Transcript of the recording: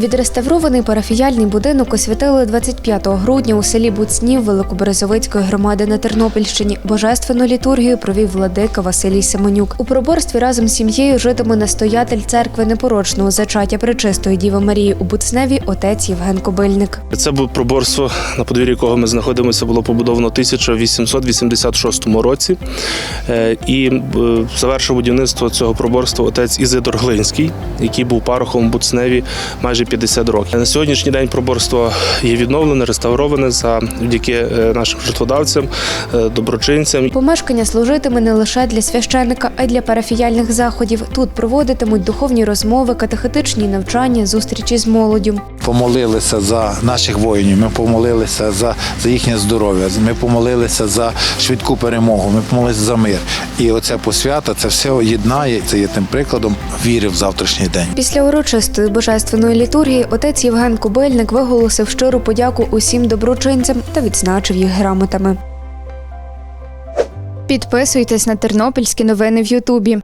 Відреставрований парафіяльний будинок освятили 25 грудня у селі Буцнів Великоберезовицької громади на Тернопільщині. Божественну літургію провів владика Василій Семенюк. У проборстві разом з сім'єю житиме настоятель церкви непорочного зачаття Пречистої Діви Марії у Буцневі отець Євген Кобильник. Це було проборство, на подвір'ї якого ми знаходимося, було побудовано у 1886 році. Е, І е, завершив будівництво цього проборства отець Ізидор Глинський, який був парохом в Буцневі майже 50 років. На сьогоднішній день проборство є відновлене, реставроване завдяки е, нашим жертводавцям, е, доброчинцям. Помешкання служитиме не лише для священика, а й для парафіяльних заходів. Тут проводитимуть духовні розмови, катехетичні навчання, зустрічі з молоддю. помолилися за наших воїнів, ми помолилися за, за їхнє здоров'я, ми помолилися за швидку перемогу, ми помолилися за мир. І оця посвята це все єднає. Це є тим прикладом віри в завтрашній день. Після урочистої божественної літургії отець Євген Кобильник виголосив щиру подяку усім доброчинцям та відзначив їх грамотами. Підписуйтесь на тернопільські новини в Ютубі.